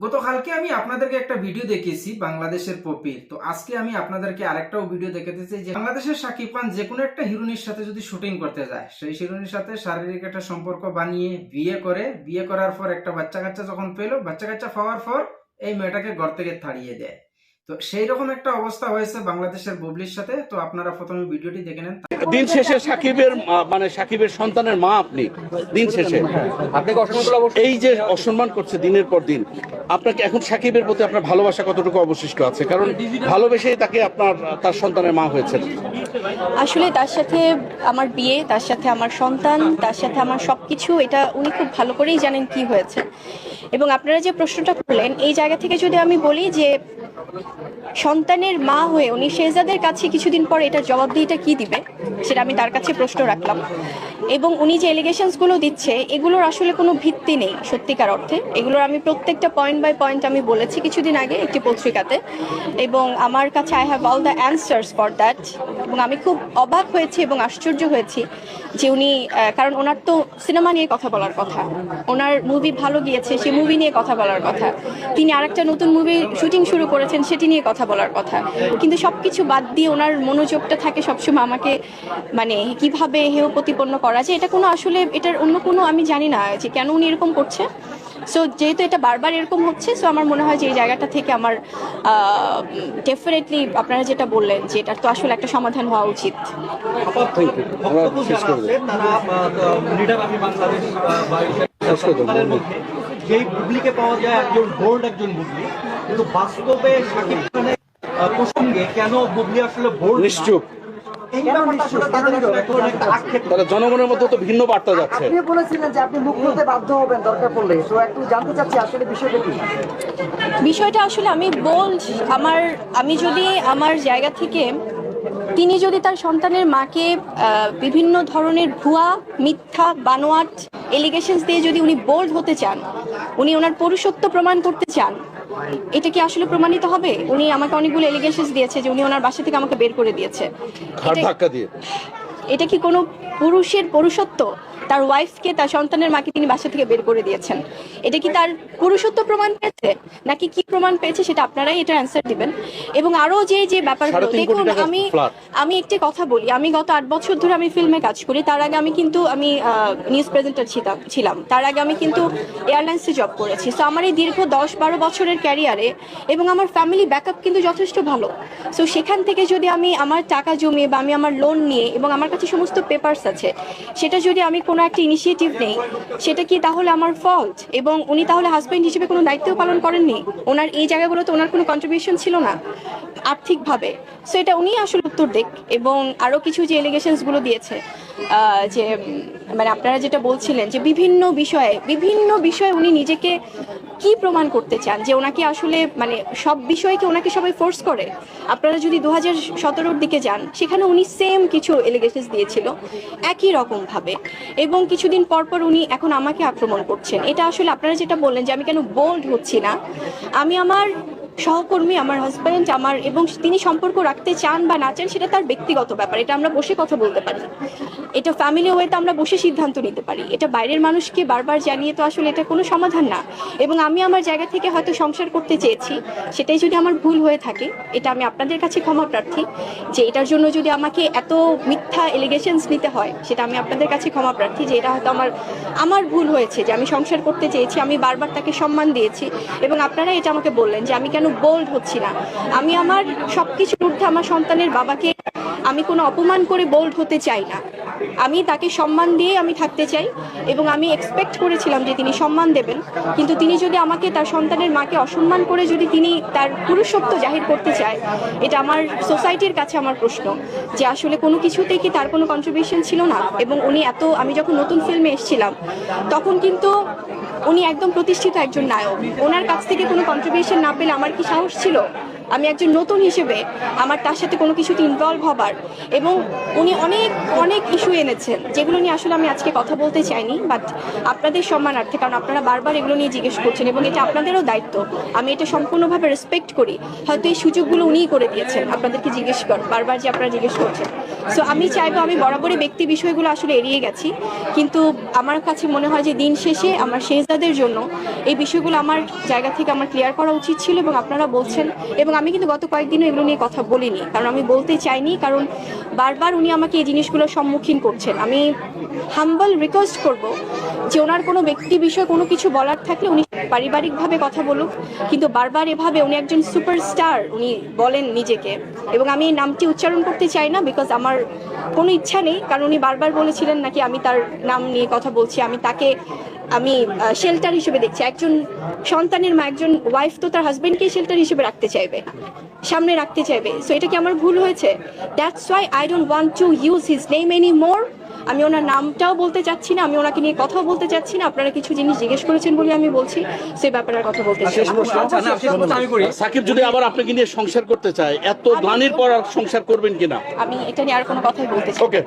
গতকালকে আমি আপনাদেরকে একটা ভিডিও দেখিয়েছি বাংলাদেশের পপির তো আজকে আমি আপনাদেরকে আরেকটাও ভিডিও দেখাতে চাই যে বাংলাদেশের সাকিব খান যে কোনো একটা হিরোনির সাথে যদি শুটিং করতে যায়, সেই হিরোনির সাথে শারীরিক একটা সম্পর্ক বানিয়ে বিয়ে করে, বিয়ে করার পর একটা বাচ্চা কাচ্চা যখন পেল বাচ্চা কাচ্চা পাওয়ার পর এই মেয়েটাকে ঘর থেকে থাড়িয়ে দেয়। তো সেই রকম একটা অবস্থা হয়েছে বাংলাদেশের বুবলির সাথে। তো আপনারা প্রথমে ভিডিওটি দেখে নেন। দিন শেষে সাকিবের মানে সাকিবের সন্তানের মা আপনি দিন শেষে। আপনাকে এই যে অসম্মান করছে দিনের পর দিন আপনাকে এখন সাকিবের প্রতি আপনার ভালোবাসা কতটুকু অবশিষ্ট আছে? কারণ ভালোবেসেই তাকে আপনার তার সন্তানের মা হয়েছে আসলে তার সাথে আমার বিয়ে তার সাথে আমার সন্তান তার সাথে আমার সবকিছু এটা উনি খুব ভালো করেই জানেন কি হয়েছে। এবং আপনারা যে প্রশ্নটা করলেন, এই জায়গা থেকে যদি আমি বলি যে সন্তানের মা হয়ে উনি শেহজাদের কাছে কিছুদিন পর এটা জবাবদিহিটা কি দিবে, সেটা আমি তার কাছে প্রশ্ন রাখলাম। এবং উনি যে এলিগেশনসগুলো দিচ্ছে, এগুলোর আসলে কোনো ভিত্তি নেই, সত্যিকার অর্থে। এগুলোর আমি প্রত্যেকটা পয়েন্ট বাই পয়েন্ট আমি বলেছি কিছুদিন আগে একটি পত্রিকাতে। এবং আমার কাছে I have all the answers for that এবং আমি খুব অবাক হয়েছি এবং আশ্চর্য হয়েছি যে উনি কারণ ওনার তো সিনেমা নিয়ে কথা বলার কথা। ওনার মুভি ভালো গিয়েছে, সে মুভি নিয়ে কথা বলার কথা। তিনি আরেকটা নতুন মুভি শুটিং শুরু করেছেন, সেটি নিয়ে কথা বলার কথা। কিন্তু সব কিছু বাদ দিয়ে ওনার মনোযোগটা থাকে সবসময় আমাকে মানে কীভাবে হেয় প্রতিপন্ন করা যায় এটা কোনো আসলে এটার অন্য কোনো আমি জানি না যে কেন উনি এরকম করছে। সো যেহেতু এটা বারবার এরকম হচ্ছে সো আমার মনে হয় যে এই জায়গাটা থেকে আমার ডেফিনেটলি আপনারা যেটা বললেন যে এটার তো আসলে একটা সমাধান হওয়া উচিত। আছে যেই বুবলিকে পাওয়া যায় একজন বোল্ড একজন বুবলি। কিন্তু বাস্তবে শাকিব খানের প্রসঙ্গে কেন বুবলি আসলে বোল্ড নিশ্চুপ। তাহলে জনগণের মধ্যে তো ভিন্ন বার্তা যাচ্ছে। আপনি বলেছিলেন যে আপনি মুখ খুলতে বাধ্য হবেন দরকার পড়লে। তো একটু জানতে চাচ্ছি আসলে বিষয়টা কি? বিষয়টা আসলে আমি বল আমার আমি যদি আমার জায়গা থেকে তিনি যদি তার সন্তানের মাকে বিভিন্ন ধরনের ভুয়া মিথ্যা বানোয়াট এলিগেশনস দিয়ে যদি উনি বোল্ড হতে চান উনি ওনার পুরুষত্ব প্রমাণ করতে চান এটা কি আসলে প্রমাণিত হবে? উনি আমাকে অনেকগুলো এলিগেশনস দিয়েছে যে উনি ওনার বাসা থেকে আমাকে বের করে দিয়েছে। ধাক্কা দিয়ে? এটা কি কোনো পুরুষের পুরুষত্ব? তার ওয়াইফকে তার সন্তানের মাকে তিনি বাসা থেকে বের করে দিয়েছেন। এটা কি তার পুরুষত্ব প্রমাণ পেয়েছে? নাকি কি প্রমাণ পেয়েছে সেটা আপনারাই এটা অ্যান্সার দিবেন। এবং আরও যে যে ব্যাপারগুলো দেখুন আমি আমি একটি কথা বলি আমি গত আট বছর ধরে আমি ফিল্মে কাজ করি তার আগে আমি কিন্তু আমি নিউজ প্রেজেন্টার ছিলাম ছিলাম। তার আগে আমি কিন্তু এয়ারলাইন্সে জব করেছি। সো আমার এই দীর্ঘ দশ বারো বছরের ক্যারিয়ারে এবং আমার ফ্যামিলি ব্যাকআপ কিন্তু যথেষ্ট ভালো। সো সেখান থেকে যদি আমি আমার টাকা জমিয়ে বা আমি আমার লোন নিয়ে এবং আমার কাছে সমস্ত পেপার্স আছে, সেটা যদি আমি কোনো একটা ইনিশিয়েটিভ নেই, সেটা কি তাহলে আমার ফল্ট এবং উনি তাহলে হাজব্যান্ড হিসেবে কোনো দায়িত্ব পালন করেননি? ওনার এই জায়গাগুলোতে ওনার কোনো কন্ট্রিবিউশন ছিল না আর্থিকভাবে? সো এটা উনি আসলে উত্তর দিক এবং আরও কিছু যে এলিগেশনসগুলো দিয়েছে। যে মানে আপনারা যেটা বলছিলেন যে বিভিন্ন বিষয়ে বিভিন্ন বিষয়ে উনি নিজেকে কি প্রমাণ করতে চান? যে ওনাকে আসলে মানে সব বিষয়ে কি ওনাকে সবাই ফোর্স করে? আপনারা যদি দু হাজার সতেরোর দিকে যান, সেখানে উনি সেম কিছু এলিগেশনস দিয়েছিল, একই রকমভাবে এবং কিছুদিন পর পর উনি এখন আমাকে আক্রমণ করছেন। এটা আসলে আপনারা যেটা বললেন যে আমি কেন বোল্ড হচ্ছি না, আমি আমার সহকর্মী, আমার হাজব্যান্ড আমার এবং তিনি সম্পর্ক রাখতে চান বা না চান, সেটা তার ব্যক্তিগত ব্যাপার। এটা আমরা বসে কথা বলতে পারি। এটা ফ্যামিলি ওয়েতে আমরা বসে সিদ্ধান্ত নিতে পারি। এটা বাইরের মানুষকে বারবার জানিয়ে তো আসলে এটা কোনো সমাধান না। এবং আমি আমার জায়গা থেকে হয়তো সংসার করতে চেয়েছি, সেটাই যদি আমার ভুল হয়ে থাকে, এটা আমি আপনাদের কাছে ক্ষমা প্রার্থী যে এটার জন্য যদি আমাকে এত মিথ্যা এলিগেশনস নিতে হয়, সেটা আমি আপনাদের কাছে ক্ষমা প্রার্থী যে এটা হয়তো আমার আমার ভুল হয়েছে, যে আমি সংসার করতে চেয়েছি, আমি বারবার তাকে সম্মান দিয়েছি। এবং আপনারা এটা আমাকে বললেন যে আমি কেন বোল্ড হচ্ছি না আমি আমার সব কিছুর ঊর্ধ্বে আমার সন্তানের বাবাকে আমি কোনো অপমান করে বোল্ড হতে চাই না। আমি তাকে সম্মান দিয়ে আমি থাকতে চাই এবং আমি এক্সপেক্ট করেছিলাম যে তিনি সম্মান দেবেন। কিন্তু তিনি যদি আমাকে তার সন্তানের মাকে অসম্মান করে যদি তিনি তার পুরুষত্ব জাহির করতে চায়, এটা আমার সোসাইটির কাছে আমার প্রশ্ন যে আসলে কোনো কিছুতেই কি তার কোনো কন্ট্রিবিউশন ছিল না? এবং উনি এত, আমি যখন নতুন ফিল্মে এসেছিলাম, তখন কিন্তু উনি একদম প্রতিষ্ঠিত একজন নায়ক। ওনার কাছ থেকে কোনো কন্ট্রিবিউশন না পেলে আমার কি সাহস ছিল? আমি একজন নতুন হিসেবে আমার তার সাথে কোনো কিছুতে ইনভলভ হবার এবং উনি অনেক অনেক ইস্যু এনেছেন, যেগুলো নিয়ে আসলে আমি আজকে কথা বলতে চাইনি বাট আপনাদের সম্মানার্থে, কারণ আপনারা বারবার এগুলো নিয়ে জিজ্ঞেস করছেন এবং এটা আপনাদেরও দায়িত্ব। আমি এটা সম্পূর্ণভাবে রেসপেক্ট করি। হয়তো এই সুযোগগুলো উনিই করে দিয়েছেন, আপনাদেরকে জিজ্ঞেস কর, বারবার যে আপনারা জিজ্ঞেস করছেন। সো আমি চাইব আমি বরাবরই ব্যক্তি বিষয়গুলো আসলে এড়িয়ে গেছি, কিন্তু আমার কাছে মনে হয় যে দিন শেষে আমার শেষ তাদের জন্য এই বিষয়গুলো আমার জায়গা থেকে আমার ক্লিয়ার করা উচিত ছিল এবং আপনারা বলছেন এবং আমি কিন্তু গত কয়েকদিনও এগুলো নিয়ে কথা বলিনি, কারণ আমি বলতে চাইনি, কারণ বারবার উনি আমাকে এই জিনিসগুলোর সম্মুখীন করছেন। আমি হাম্বল রিকোয়েস্ট করব যে ওনার কোনো ব্যক্তি বিষয়ে কোনো কিছু বলার থাকলে উনি পারিবারিকভাবে কথা বলুক, কিন্তু বারবার এভাবে উনি একজন সুপারস্টার উনি বলেন নিজেকে। এবং আমি এই নামটি উচ্চারণ করতে চাই না বিকজ আমার কোনো ইচ্ছা নেই, কারণ উনি বারবার বলেছিলেন নাকি আমি তার নাম নিয়ে কথা বলছি, আমি তাকে আমি শেল্টার হিসেবে দেখছি। একজন সন্তানের মা একজন ওয়াইফ তো তার হাজবেন্ডকে শেল্টার হিসেবে রাখতে চাইবে। সামনে রাখতে চাইবে। সো এটা কি আমার ভুল হয়েছে? That's why I don't want to use his name any more আমি ওনার নামটাও বলতে চাচ্ছি না আমি ওনাকে নিয়ে কথাও বলতে চাচ্ছি না। আপনারা কিছু জিনিস জিজ্ঞেস করেছেন বলে আমি বলছি সেই ব্যাপারে আর কথা বলতে চাই না। সাকিব যদি আবার আপনাকে নিয়ে সংসার করতে চায় এত গ্লানির পর আর সংসার করবেন কিনা? আমি এটা নিয়ে আর কোনো কথাই বলতে চাই ওকে